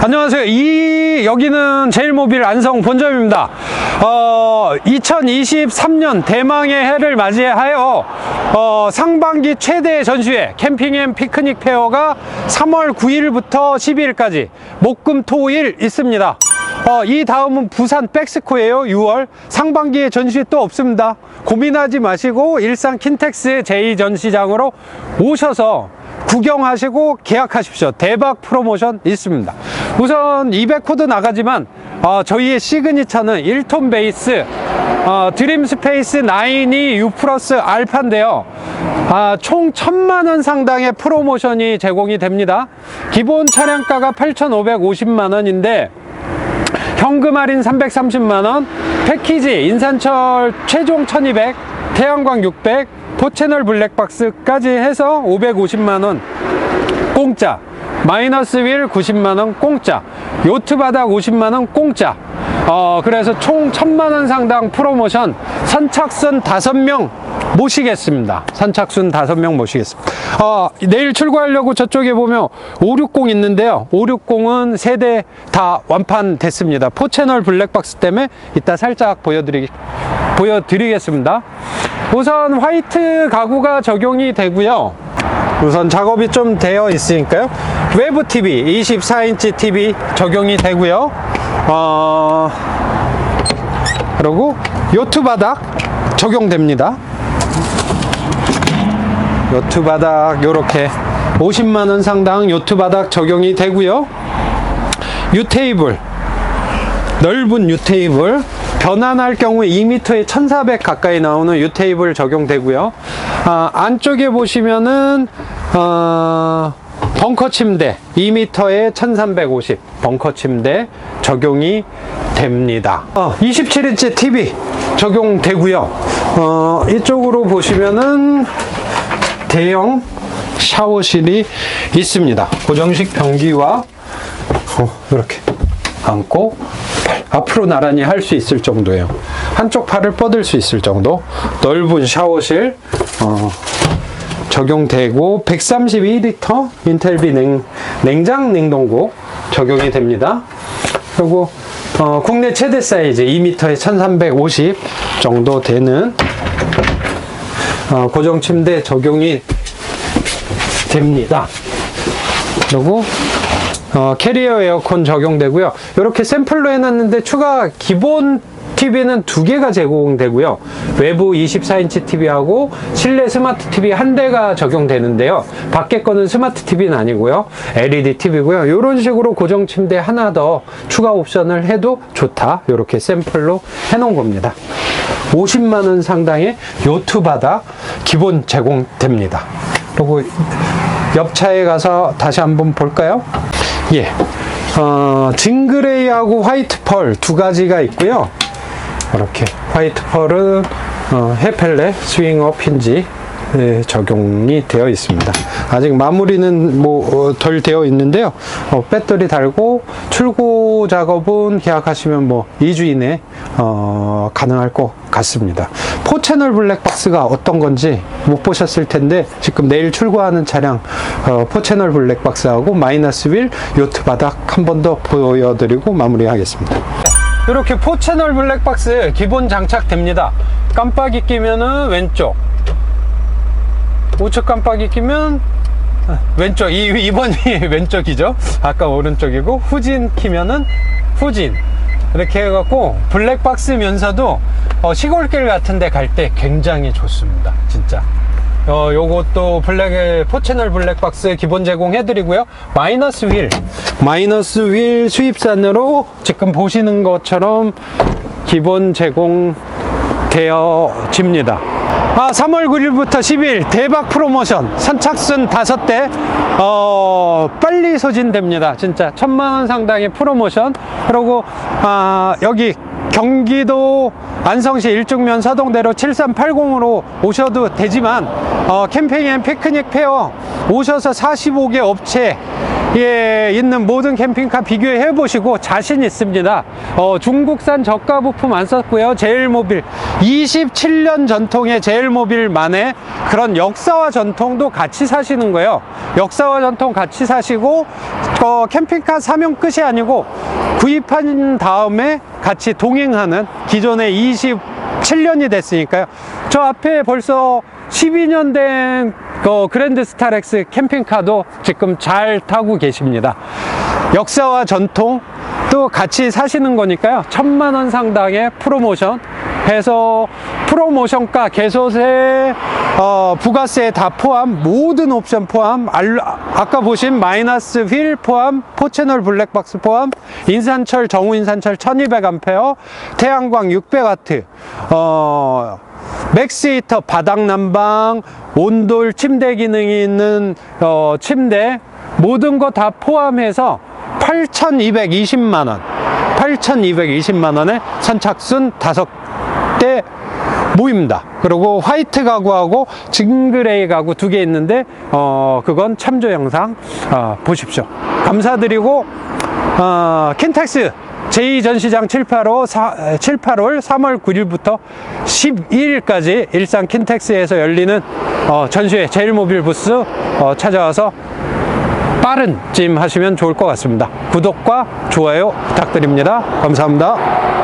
안녕하세요. 이 여기는 제일모빌 안성 본점입니다. 어, 2023년 대망의 해를 맞이하여 어, 상반기 최대 전시회 캠핑 앤 피크닉 페어가 3월 9일부터 12일까지 목금토일 있습니다. 어, 이 다음은 부산 백스코예요. 6월 상반기에 전시회 또 없습니다. 고민하지 마시고 일산 킨텍스의 제2전시장으로 오셔서 구경하시고 계약하십시오. 대박 프로모션 있습니다. 우선 200코드 나가지만 어, 저희의 시그니처는 1톤 베이스 어, 드림 스페이스 9이 U 플러스 알파인데요. 아, 총 1000만원 상당의 프로모션이 제공이 됩니다. 기본 차량가가 8,550만원인데 현금 할인 330만원, 패키지 인산철 최종 1200, 태양광 600, 포채널 블랙박스까지 해서 550만원 공짜, 마이너스 휠 90만원 공짜, 요트 바닥 50만원 공짜. 어, 그래서 총 1000만원 상당 프로모션 선착순 5명 모시겠습니다. 선착순 5명 모시겠습니다. 어, 내일 출고하려고 저쪽에 보면 560 있는데요. 560은 세대 다 완판됐습니다. 포채널 블랙박스 때문에 이따 살짝 보여드리, 보여드리겠습니다. 우선 화이트 가구가 적용이 되고요. 우선 작업이 좀 되어 있으니까요. 외부 TV, 24인치 TV 적용이 되고요. 어, 그리고 요트 바닥 적용됩니다. 요트 바닥 요렇게 50만원 상당 요트 바닥 적용이 되고요 U 테이블 넓은 U 테이블 변환할 경우 2m에 1400 가까이 나오는 U 테이블 적용되고요 아, 안쪽에 보시면은 어, 벙커 침대 2m에 1350 벙커 침대 적용이 됩니다 어, 27인치 TV 적용되고요 어, 이쪽으로 보시면은 대형 샤워실이 있습니다. 고정식 변기와 어, 이렇게 팔 앞으로 나란히 할 수 있을 정도예요. 한쪽 팔을 뻗을 수 있을 정도 넓은 샤워실 어, 적용되고 132리터 인텔비 냉, 냉장 냉동고 적용이 됩니다. 그리고 어, 국내 최대 사이즈 2m에 1350 정도 되는 어, 고정 침대 적용이 됩니다. 그리고 어, 캐리어 에어컨 적용되고요. 이렇게 샘플로 해놨는데 추가 기본 TV는 두 개가 제공되고요. 외부 24인치 TV하고 실내 스마트 TV 한 대가 적용되는데요. 밖에 거는 스마트 TV는 아니고요. LED TV고요. 이런 식으로 고정 침대 하나 더 추가 옵션을 해도 좋다. 이렇게 샘플로 해놓은 겁니다. 50만 원 상당의 요트 바닥 기본 제공됩니다. 그리고 옆 차에 가서 다시 한번 볼까요? 예. 어, 징그레이하고 화이트 펄 두 가지가 있고요. 이렇게 화이트 펄은 어, 해펠레 스윙업 힌지 예, 적용이 되어 있습니다. 아직 마무리는 뭐덜 되어 있는데요. 어, 배터리 달고 출고 작업은 계약하시면 뭐 2주 이내 어, 가능할 것 같습니다. 포채널 블랙박스가 어떤 건지 못 보셨을 텐데 지금 내일 출고하는 차량 어, 포채널 블랙박스하고 마이너스 휠 요트 바닥 한 번 더 보여드리고 마무리하겠습니다. 이렇게 포채널 블랙박스 기본 장착됩니다. 깜빡이 끼면은 왼쪽, 우측 깜빡이 끼면 왼쪽, 이, 2번이 왼쪽이죠. 아까 오른쪽이고, 후진 키면은 후진. 이렇게 해갖고, 블랙박스면서도 어, 시골길 같은 데 갈 때 굉장히 좋습니다. 진짜. 어, 요것도 블랙, 포채널 블랙박스 기본 제공해 드리고요. 마이너스 휠. 마이너스 휠 수입산으로 지금 보시는 것처럼 기본 제공되어집니다. 아, 3월 9일부터 10일 대박 프로모션 선착순 5대 어, 빨리 소진됩니다. 진짜 천만 원 상당의 프로모션. 그리고 아, 여기 경기도 안성시 일중면 서동대로 7380으로 오셔도 되지만 어, 캠핑 앤 피크닉 페어 오셔서 45개 업체 예, 있는 모든 캠핑카 비교해 보시고 자신 있습니다. 어, 중국산 저가 부품 안 썼고요. 제일모빌 27년 전통의 제일모빌만의 그런 역사와 전통도 같이 사시는 거예요. 역사와 전통 같이 사시고 어, 캠핑카 사면 끝이 아니고 구입한 다음에 같이 동행하는 기존의 27년이 됐으니까요. 저 앞에 벌써 12년 된 그 그랜드 스타렉스 캠핑카도 지금 잘 타고 계십니다. 역사와 전통 또 같이 사시는 거니까요. 천만 원 상당의 프로모션 해서 프로모션가 개소세 어, 부가세 다 포함 모든 옵션 포함 알, 아까 보신 마이너스 휠 포함 포채널 블랙박스 포함 인산철 정우 인산철 1200A 태양광 600W 어, 맥스히터 바닥 난방 온돌 침대 기능이 있는 어, 침대 모든 거 다 포함해서 8,220만 원 8,220만 원에 선착순 다섯 대 모입니다. 그리고 화이트 가구하고 징그레이 가구 두 개 있는데 어 그건 참조 영상 어, 보십시오. 감사드리고 어, 킨텍스 제2전시장 7, 8호 4, 7, 8월 3월 9일부터 12일까지 일산 킨텍스에서 열리는 어, 전시회 제일모빌 부스 어, 찾아와서 빠른 찜 하시면 좋을 것 같습니다. 구독과 좋아요 부탁드립니다. 감사합니다.